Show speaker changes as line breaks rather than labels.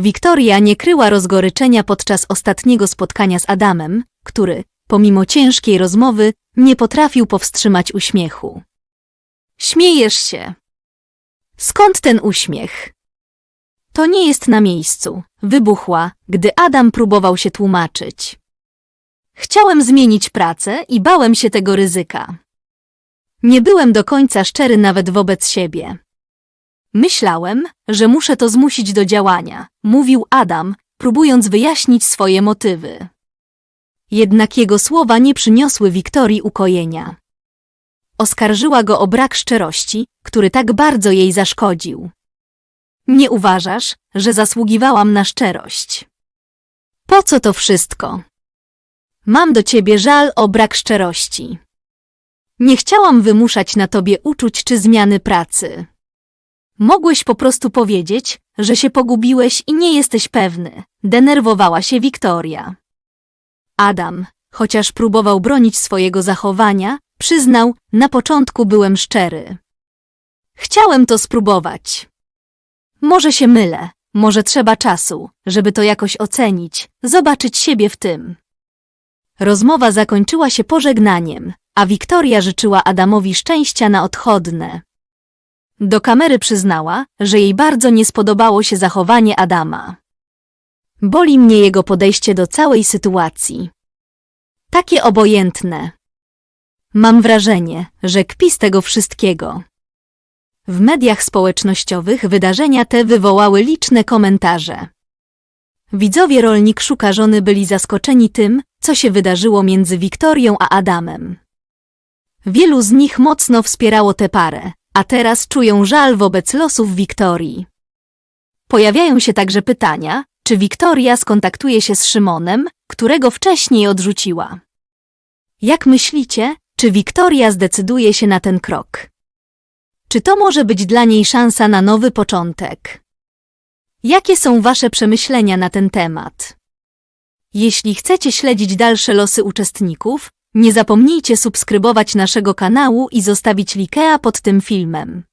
Wiktoria nie kryła rozgoryczenia podczas ostatniego spotkania z Adamem, który, pomimo ciężkiej rozmowy, nie potrafił powstrzymać uśmiechu. Śmiejesz się. Skąd ten uśmiech? To nie jest na miejscu, wybuchła, gdy Adam próbował się tłumaczyć. Chciałem zmienić pracę i bałem się tego ryzyka. Nie byłem do końca szczery nawet wobec siebie. Myślałem, że muszę to zmusić do działania, mówił Adam, próbując wyjaśnić swoje motywy. Jednak jego słowa nie przyniosły Wiktorii ukojenia. Oskarżyła go o brak szczerości, który tak bardzo jej zaszkodził. Nie uważasz, że zasługiwałam na szczerość? Po co to wszystko? Mam do ciebie żal o brak szczerości. Nie chciałam wymuszać na tobie uczuć czy zmiany pracy. Mogłeś po prostu powiedzieć, że się pogubiłeś i nie jesteś pewny. Denerwowała się Wiktoria. Adam, chociaż próbował bronić swojego zachowania, przyznał, na początku byłem szczery. Chciałem to spróbować. Może się mylę, może trzeba czasu, żeby to jakoś ocenić, zobaczyć siebie w tym. Rozmowa zakończyła się pożegnaniem, a Wiktoria życzyła Adamowi szczęścia na odchodne. Do kamery przyznała, że jej bardzo nie spodobało się zachowanie Adama. Boli mnie jego podejście do całej sytuacji. Takie obojętne. Mam wrażenie, że kpi z tego wszystkiego. W mediach społecznościowych wydarzenia te wywołały liczne komentarze. Widzowie rolnik szuka żony byli zaskoczeni tym, co się wydarzyło między Wiktorią a Adamem. Wielu z nich mocno wspierało tę parę, a teraz czują żal wobec losów Wiktorii. Pojawiają się także pytania, czy Wiktoria skontaktuje się z Szymonem, którego wcześniej odrzuciła. Jak myślicie, czy Wiktoria zdecyduje się na ten krok? Czy to może być dla niej szansa na nowy początek? Jakie są Wasze przemyślenia na ten temat? Jeśli chcecie śledzić dalsze losy uczestników, nie zapomnijcie subskrybować naszego kanału i zostawić likea pod tym filmem.